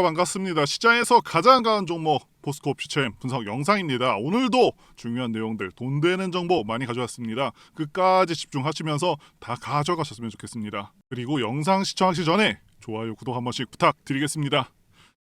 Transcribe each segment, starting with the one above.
안녕하세요 반갑습니다. 시장에서 가장 강한 종목 포스코 퓨처엠 분석 영상입니다. 오늘도 중요한 내용들 돈 되는 정보 많이 가져왔습니다. 끝까지 집중하시면서 다 가져가셨으면 좋겠습니다. 그리고 영상 시청하기 전에 좋아요 구독 한 번씩 부탁드리겠습니다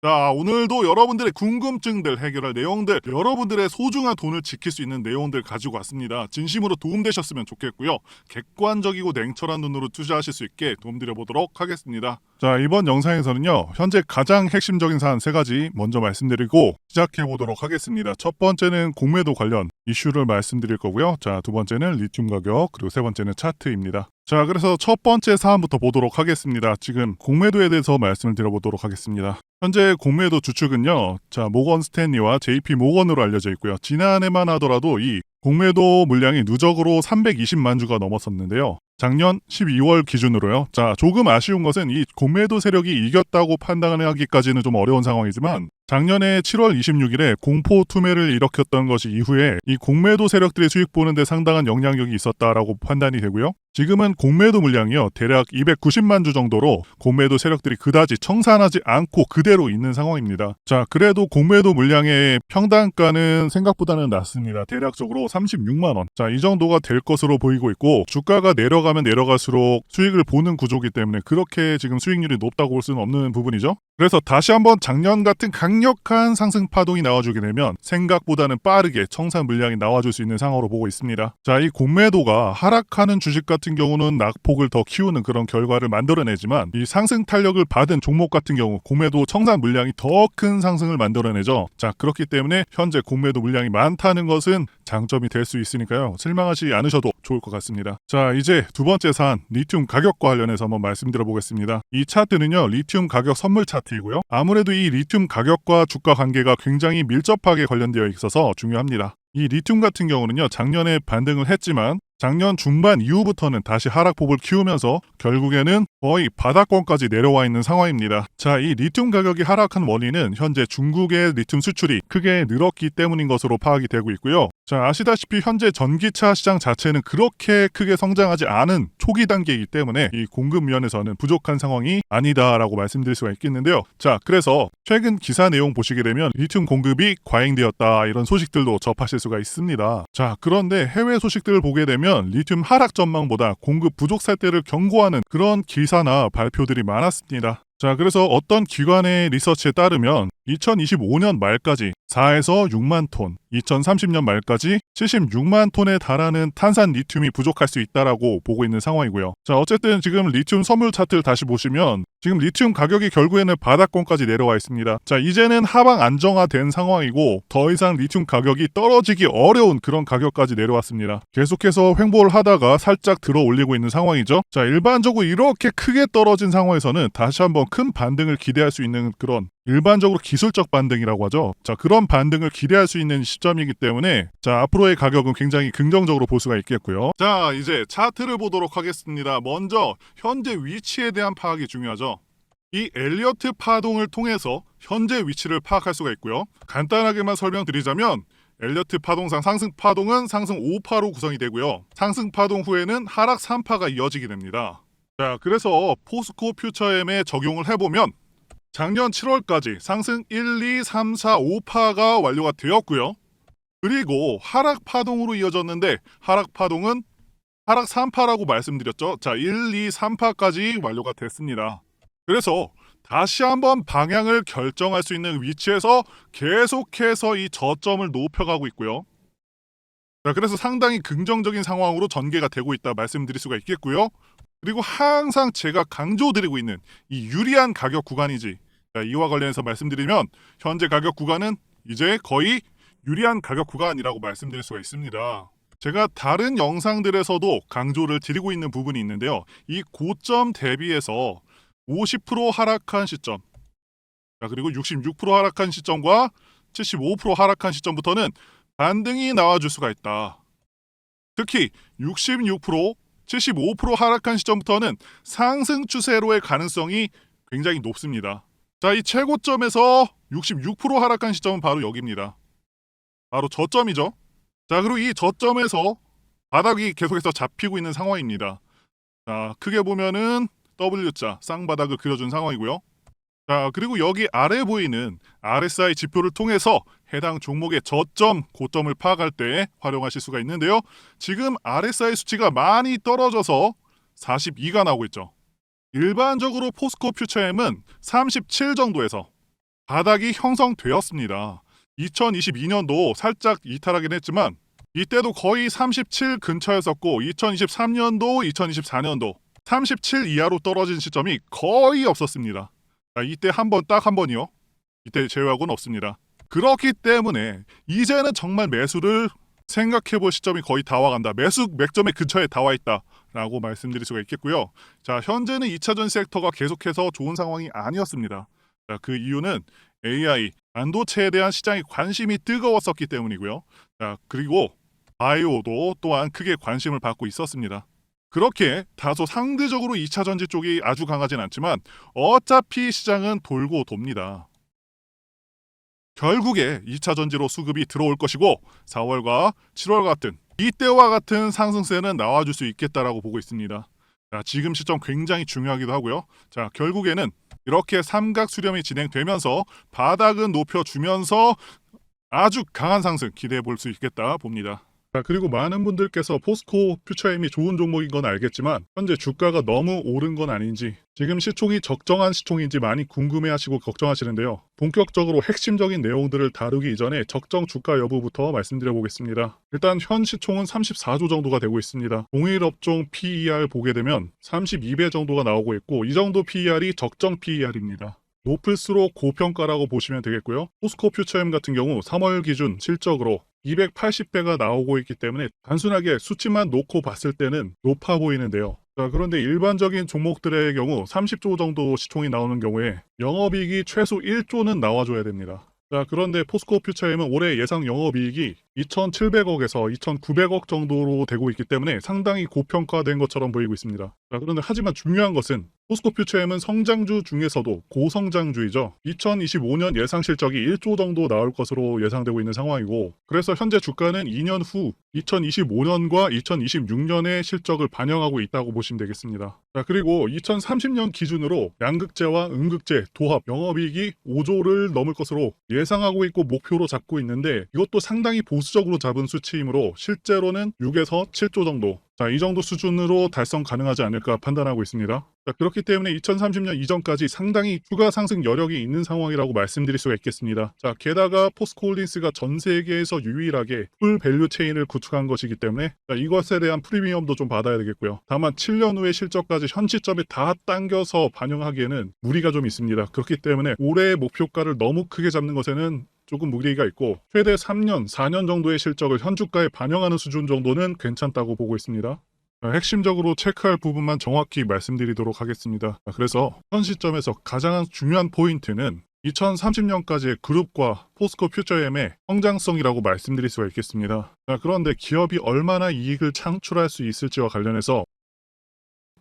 자 오늘도 여러분들의 궁금증들 해결할 내용들 여러분들의 소중한 돈을 지킬 수 있는 내용들 가지고 왔습니다. 진심으로 도움되셨으면 좋겠고요. 객관적이고 냉철한 눈으로 투자하실 수 있게 도움드려 보도록 하겠습니다. 자 이번 영상에서는요 현재 가장 핵심적인 사안 세 가지 먼저 말씀드리고 시작해 보도록 하겠습니다. 첫 번째는 공매도 관련 이슈를 말씀드릴 거고요. 자 두 번째는 리튬 가격 그리고 세 번째는 차트입니다. 자 그래서 첫 번째 사안부터 보도록 하겠습니다. 지금 공매도에 대해서 말씀을 드려보도록 하겠습니다. 현재 공매도 주축은요 자 모건 스탠리와 JP 모건으로 알려져 있고요. 지난해만 하더라도 이 공매도 물량이 누적으로 320만 주가 넘었었는데요. 작년 12월 기준으로요. 자, 조금 아쉬운 것은 이 공매도 세력이 이겼다고 판단하기까지는 좀 어려운 상황이지만 작년에 7월 26일에 공포 투매를 일으켰던 것이 이후에 이 공매도 세력들이 수익 보는데 상당한 영향력이 있었다라고 판단이 되고요. 지금은 공매도 물량이요 대략 290만 주 정도로 공매도 세력들이 그다지 청산하지 않고 그대로 있는 상황입니다. 자 그래도 공매도 물량의 평단가는 생각보다는 낮습니다. 대략적으로 36만 원. 자 이 정도가 될 것으로 보이고 있고 주가가 내려가 면 내려갈수록 수익을 보는 구조기 때문에 그렇게 지금 수익률이 높다고 볼 수는 없는 부분이죠. 그래서 다시 한번 작년 같은 강력한 상승 파동이 나와주게 되면 생각보다는 빠르게 청산 물량이 나와줄 수 있는 상황으로 보고 있습니다. 자, 이 공매도가 하락하는 주식 같은 경우는 낙폭을 더 키우는 그런 결과를 만들어내지만 이 상승 탄력을 받은 종목 같은 경우 공매도 청산 물량이 더 큰 상승을 만들어내죠. 자, 그렇기 때문에 현재 공매도 물량이 많다는 것은 장점이 될 수 있으니까요. 실망하지 않으셔도 좋을 것 같습니다. 자, 이제 두 번째 사안 리튬 가격과 관련해서 한번 말씀드려 보겠습니다. 이 차트는요. 리튬 가격 선물 차트 이고요. 아무래도 이 리튬 가격과 주가 관계가 굉장히 밀접하게 관련되어 있어서 중요합니다. 이 리튬 같은 경우는요. 작년에 반등을 했지만 작년 중반 이후부터는 다시 하락폭을 키우면서 결국에는 거의 바닥권까지 내려와 있는 상황입니다. 자, 이 리튬 가격이 하락한 원인은 현재 중국의 리튬 수출이 크게 늘었기 때문인 것으로 파악이 되고 있고요. 자, 아시다시피 현재 전기차 시장 자체는 그렇게 크게 성장하지 않은 초기 단계이기 때문에 이 공급 면에서는 부족한 상황이 아니다라고 말씀드릴 수가 있겠는데요. 자, 그래서 최근 기사 내용 보시게 되면 리튬 공급이 과잉되었다 이런 소식들도 접하실 수가 있습니다. 자, 그런데 해외 소식들을 보게 되면 리튬 하락 전망보다 공급 부족 사태를 경고하는 그런 기사나 발표들이 많았습니다. 자, 그래서 어떤 기관의 리서치에 따르면 2025년 말까지 4에서 6만 톤, 2030년 말까지 76만 톤에 달하는 탄산 리튬이 부족할 수 있다라고 보고 있는 상황이고요. 자, 어쨌든 지금 리튬 선물 차트를 다시 보시면 지금 리튬 가격이 결국에는 바닥권까지 내려와 있습니다. 자, 이제는 하방 안정화된 상황이고 더 이상 리튬 가격이 떨어지기 어려운 그런 가격까지 내려왔습니다. 계속해서 횡보를 하다가 살짝 들어 올리고 있는 상황이죠. 자, 일반적으로 이렇게 크게 떨어진 상황에서는 다시 한번 큰 반등을 기대할 수 있는 그런 일반적으로 기술적 반등이라고 하죠. 자, 그런 반등을 기대할 수 있는 시점이기 때문에 자, 앞으로의 가격은 굉장히 긍정적으로 볼 수가 있겠고요. 자, 이제 차트를 보도록 하겠습니다. 먼저 현재 위치에 대한 파악이 중요하죠. 이 엘리어트 파동을 통해서 현재 위치를 파악할 수가 있고요. 간단하게만 설명드리자면 엘리어트 파동상 상승 파동은 상승 5파로 구성이 되고요. 상승 파동 후에는 하락 3파가 이어지게 됩니다. 자, 그래서 포스코 퓨처엠에 적용을 해보면 작년 7월까지 상승 1, 2, 3, 4, 5파가 완료가 되었고요. 그리고 하락 파동으로 이어졌는데 하락 파동은 하락 3파라고 말씀드렸죠. 자, 1, 2, 3파까지 완료가 됐습니다. 그래서 다시 한번 방향을 결정할 수 있는 위치에서 계속해서 이 저점을 높여가고 있고요. 자, 그래서 상당히 긍정적인 상황으로 전개가 되고 있다 말씀드릴 수가 있겠고요. 그리고 항상 제가 강조드리고 있는 이 유리한 가격 구간이지. 자, 이와 관련해서 말씀드리면 현재 가격 구간은 이제 거의 유리한 가격 구간이라고 말씀드릴 수가 있습니다. 제가 다른 영상들에서도 강조를 드리고 있는 부분이 있는데요. 이 고점 대비해서 50% 하락한 시점, 자, 그리고 66% 하락한 시점과 75% 하락한 시점부터는 반등이 나와줄 수가 있다. 특히 66%, 75% 하락한 시점부터는 상승 추세로의 가능성이 굉장히 높습니다. 자, 이 최고점에서 66% 하락한 시점은 바로 여기입니다. 바로 저점이죠. 자, 그리고 이 저점에서 바닥이 계속해서 잡히고 있는 상황입니다. 자, 크게 보면은 W자 쌍바닥을 그려준 상황이고요. 자, 그리고 여기 아래 보이는 RSI 지표를 통해서 해당 종목의 저점, 고점을 파악할 때 활용하실 수가 있는데요. 지금 RSI 수치가 많이 떨어져서 42가 나오고 있죠. 일반적으로 포스코 퓨처엠은 37 정도에서 바닥이 형성되었습니다. 2022년도 살짝 이탈하긴 했지만 이때도 거의 37 근처였었고 2023년도, 2024년도 37 이하로 떨어진 시점이 거의 없었습니다. 자, 이때 한 번 딱 한 번이요. 이때 제외하고는 없습니다. 그렇기 때문에 이제는 정말 매수를 생각해 볼 시점이 거의 다 와간다. 매수 맥점의 근처에 다 와 있다 라고 말씀드릴 수가 있겠고요. 자, 현재는 2차 전 섹터가 계속해서 좋은 상황이 아니었습니다. 자, 그 이유는 AI, 반도체에 대한 시장의 관심이 뜨거웠었기 때문이고요. 자, 그리고 바이오도 또한 크게 관심을 받고 있었습니다. 그렇게 다소 상대적으로 2차 전지 쪽이 아주 강하진 않지만 어차피 시장은 돌고 돕니다. 결국에 2차 전지로 수급이 들어올 것이고 4월과 7월 같은 이때와 같은 상승세는 나와줄 수 있겠다라고 보고 있습니다. 자, 지금 시점 굉장히 중요하기도 하고요. 자, 결국에는 이렇게 삼각 수렴이 진행되면서 바닥은 높여주면서 아주 강한 상승 기대해 볼 수 있겠다 봅니다. 자, 그리고 많은 분들께서 포스코 퓨처엠이 좋은 종목인 건 알겠지만 현재 주가가 너무 오른 건 아닌지 지금 시총이 적정한 시총인지 많이 궁금해하시고 걱정하시는데요. 본격적으로 핵심적인 내용들을 다루기 이전에 적정 주가 여부부터 말씀드려 보겠습니다. 일단 현 시총은 34조 정도가 되고 있습니다. 동일 업종 PER 보게 되면 32배 정도가 나오고 있고 이 정도 PER이 적정 PER입니다. 높을수록 고평가라고 보시면 되겠고요. 포스코 퓨처엠 같은 경우 3월 기준 실적으로 280배가 나오고 있기 때문에 단순하게 수치만 놓고 봤을 때는 높아 보이는데요. 자, 그런데 일반적인 종목들의 경우 30조 정도 시총이 나오는 경우에 영업이익이 최소 1조는 나와줘야 됩니다. 자, 그런데 포스코 퓨처엠은 올해 예상 영업이익이 2,700억에서 2,900억 정도로 되고 있기 때문에 상당히 고평가된 것처럼 보이고 있습니다. 자, 그런데 하지만 중요한 것은 포스코 퓨처엠은 성장주 중에서도 고성장주이죠. 2025년 예상 실적이 1조 정도 나올 것으로 예상되고 있는 상황이고 그래서 현재 주가는 2년 후 2025년과 2026년의 실적을 반영하고 있다고 보시면 되겠습니다. 자, 그리고 2030년 기준으로 양극재와 음극재 도합 영업이익이 5조를 넘을 것으로 예상하고 있고 목표로 잡고 있는데 이것도 상당히 보수 적으로 잡은 수치이므로 실제로는 6에서 7조 정도 자, 이 정도 수준으로 달성 가능하지 않을까 판단하고 있습니다. 자, 그렇기 때문에 2030년 이전까지 상당히 추가 상승 여력이 있는 상황이라고 말씀드릴 수가 있겠습니다. 자, 게다가 포스코홀딩스가 전 세계에서 유일하게 풀 밸류 체인을 구축한 것이기 때문에 자, 이것에 대한 프리미엄도 좀 받아야 되겠고요. 다만 7년 후의 실적까지 현 시점에 다 당겨서 반영하기에는 무리가 좀 있습니다. 그렇기 때문에 올해의 목표가를 너무 크게 잡는 것에는 조금 무리가 있고 최대 3년, 4년 정도의 실적을 현주가에 반영하는 수준 정도는 괜찮다고 보고 있습니다. 자, 핵심적으로 체크할 부분만 정확히 말씀드리도록 하겠습니다. 자, 그래서 현 시점에서 가장 중요한 포인트는 2030년까지의 그룹과 포스코 퓨처엠의 성장성이라고 말씀드릴 수가 있겠습니다. 자, 그런데 기업이 얼마나 이익을 창출할 수 있을지와 관련해서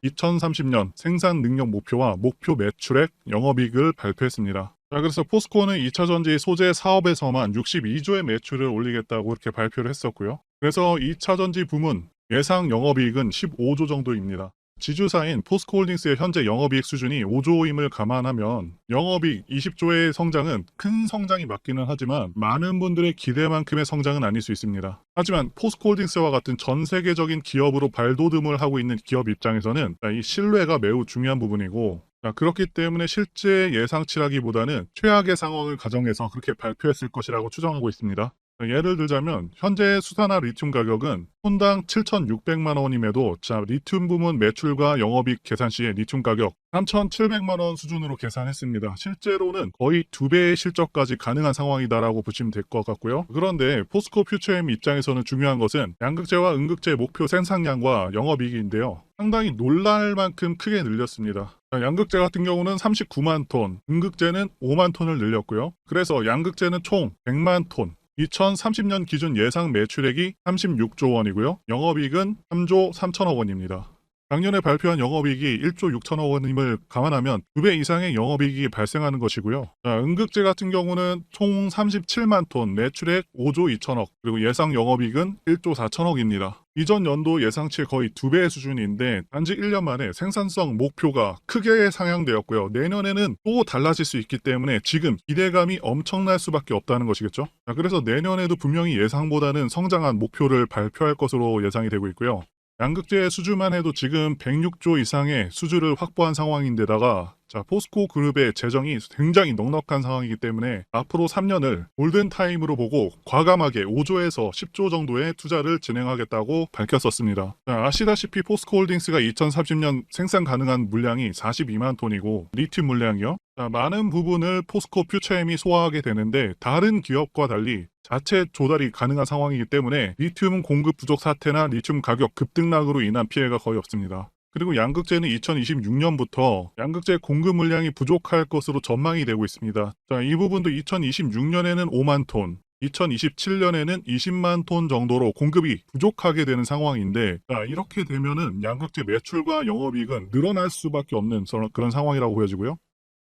2030년 생산 능력 목표와 목표 매출액, 영업이익을 발표했습니다. 자, 그래서 포스코는 2차 전지 소재 사업에서만 62조의 매출을 올리겠다고 이렇게 발표를 했었고요. 그래서 2차 전지 부문 예상 영업이익은 15조 정도입니다. 지주사인 포스코홀딩스의 현재 영업이익 수준이 5조임을 감안하면 영업이익 20조의 성장은 큰 성장이 맞기는 하지만 많은 분들의 기대만큼의 성장은 아닐 수 있습니다. 하지만 포스코홀딩스와 같은 전 세계적인 기업으로 발돋움을 하고 있는 기업 입장에서는 이 신뢰가 매우 중요한 부분이고 자, 그렇기 때문에 실제 예상치라기보다는 최악의 상황을 가정해서 그렇게 발표했을 것이라고 추정하고 있습니다. 예를 들자면 현재 수산화 리튬 가격은 톤당 7,600만 원임에도 자 리튬 부문 매출과 영업이익 계산 시에 리튬 가격 3,700만 원 수준으로 계산했습니다. 실제로는 거의 두 배의 실적까지 가능한 상황이다라고 보시면 될 것 같고요. 그런데 포스코 퓨처엠 입장에서는 중요한 것은 양극재와 음극재 목표 생산량과 영업이익인데요. 상당히 놀랄 만큼 크게 늘렸습니다. 자, 양극재 같은 경우는 39만 톤, 음극재는 5만 톤을 늘렸고요. 그래서 양극재는 총 100만 톤, 2030년 기준 예상 매출액이 36조 원이고요. 영업이익은 3조 3천억 원입니다. 작년에 발표한 영업이익이 1조 6천억 원임을 감안하면 2배 이상의 영업이익이 발생하는 것이고요. 자, 응급제 같은 경우는 총 37만 톤, 매출액 5조 2천억, 그리고 예상 영업이익은 1조 4천억입니다. 이전 연도 예상치의 거의 두 배의 수준인데 단지 1년 만에 생산성 목표가 크게 상향되었고요. 내년에는 또 달라질 수 있기 때문에 지금 기대감이 엄청날 수밖에 없다는 것이겠죠. 자, 그래서 내년에도 분명히 예상보다는 성장한 목표를 발표할 것으로 예상이 되고 있고요. 양극재 수주만 해도 지금 106조 이상의 수주를 확보한 상황인데다가 자, 포스코 그룹의 재정이 굉장히 넉넉한 상황이기 때문에 앞으로 3년을 골든 타임으로 보고 과감하게 5조에서 10조 정도의 투자를 진행하겠다고 밝혔었습니다. 자, 아시다시피 포스코 홀딩스가 2030년 생산 가능한 물량이 42만 톤이고 리튬 물량이요. 자, 많은 부분을 포스코 퓨처엠이 소화하게 되는데 다른 기업과 달리 자체 조달이 가능한 상황이기 때문에 리튬 공급 부족 사태나 리튬 가격 급등락으로 인한 피해가 거의 없습니다. 그리고 양극재는 2026년부터 양극재 공급 물량이 부족할 것으로 전망이 되고 있습니다. 자, 이 부분도 2026년에는 5만 톤, 2027년에는 20만 톤 정도로 공급이 부족하게 되는 상황인데 자, 이렇게 되면은 양극재 매출과 영업이익은 늘어날 수밖에 없는 서- 그런 상황이라고 보여지고요.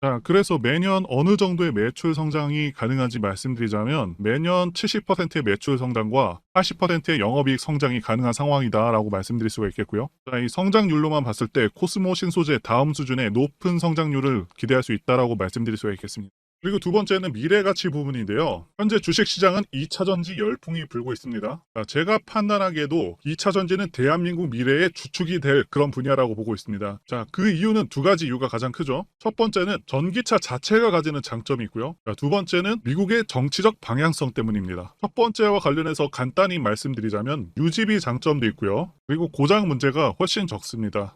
자, 그래서 매년 어느 정도의 매출 성장이 가능한지 말씀드리자면 매년 70%의 매출 성장과 80%의 영업이익 성장이 가능한 상황이다라고 말씀드릴 수가 있겠고요. 자, 이 성장률로만 봤을 때 코스모 신소재 다음 수준의 높은 성장률을 기대할 수 있다라고 말씀드릴 수가 있겠습니다. 그리고 두 번째는 미래 가치 부분인데요. 현재 주식 시장은 2차 전지 열풍이 불고 있습니다. 자, 제가 판단하기에도 2차 전지는 대한민국 미래의 주축이 될 그런 분야라고 보고 있습니다. 자, 그 이유는 두 가지 이유가 가장 크죠. 첫 번째는 전기차 자체가 가지는 장점이 있고요. 자, 두 번째는 미국의 정치적 방향성 때문입니다. 첫 번째와 관련해서 간단히 말씀드리자면 유지비 장점도 있고요. 그리고 고장 문제가 훨씬 적습니다.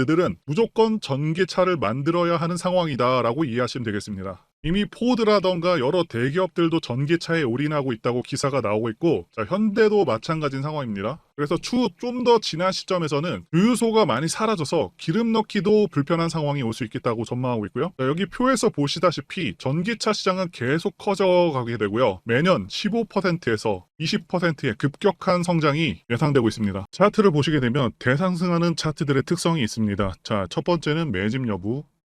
들은 무조건 전기차를 만들어야 하는 상황이다라고 이해하시면 되겠습니다. 이미 포드라던가 여러 대기업들도 전기차에 올인하고 있다고 기사가 나오고 있고 자, 현대도 마찬가지인 상황입니다. 그래서 추후 좀 더 지난 시점에서는 유효소가 많이 사라져서 기름 넣기도 불편한 상황이 올 수 있겠다고 전망하고 있고요. 자, 여기 표에서 보시다시피 전기차 시장은 계속 커져가게 되고요. 매년 15%에서 20%의 급격한 성장이 예상되고 있습니다. 차트를 보시게 되면 대상승하는 차트들의 특성이 있습니다. 자, 첫 번째는 매집 여부, 네,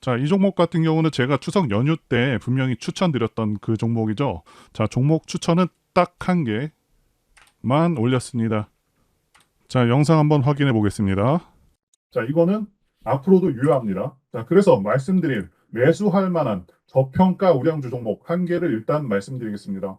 자, 이 종목 같은 경우는 제가 추석 연휴 때 분명히 추천드렸던 그 종목이죠. 자, 종목 추천은 딱 한 개만 올렸습니다. 자, 영상 한번 확인해 보겠습니다. 자, 이거는 앞으로도 유효합니다. 자, 그래서 말씀드릴 매수할 만한 저평가 우량주 종목 한 개를 일단 말씀드리겠습니다.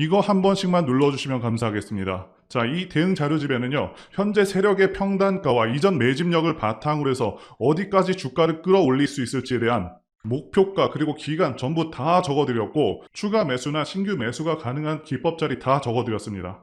이거 한 번씩만 눌러주시면 감사하겠습니다. 자, 이 대응 자료집에는요, 현재 세력의 평단가와 이전 매집력을 바탕으로 해서 어디까지 주가를 끌어올릴 수 있을지에 대한 목표가 그리고 기간 전부 다 적어드렸고 추가 매수나 신규 매수가 가능한 기법 자리 다 적어드렸습니다.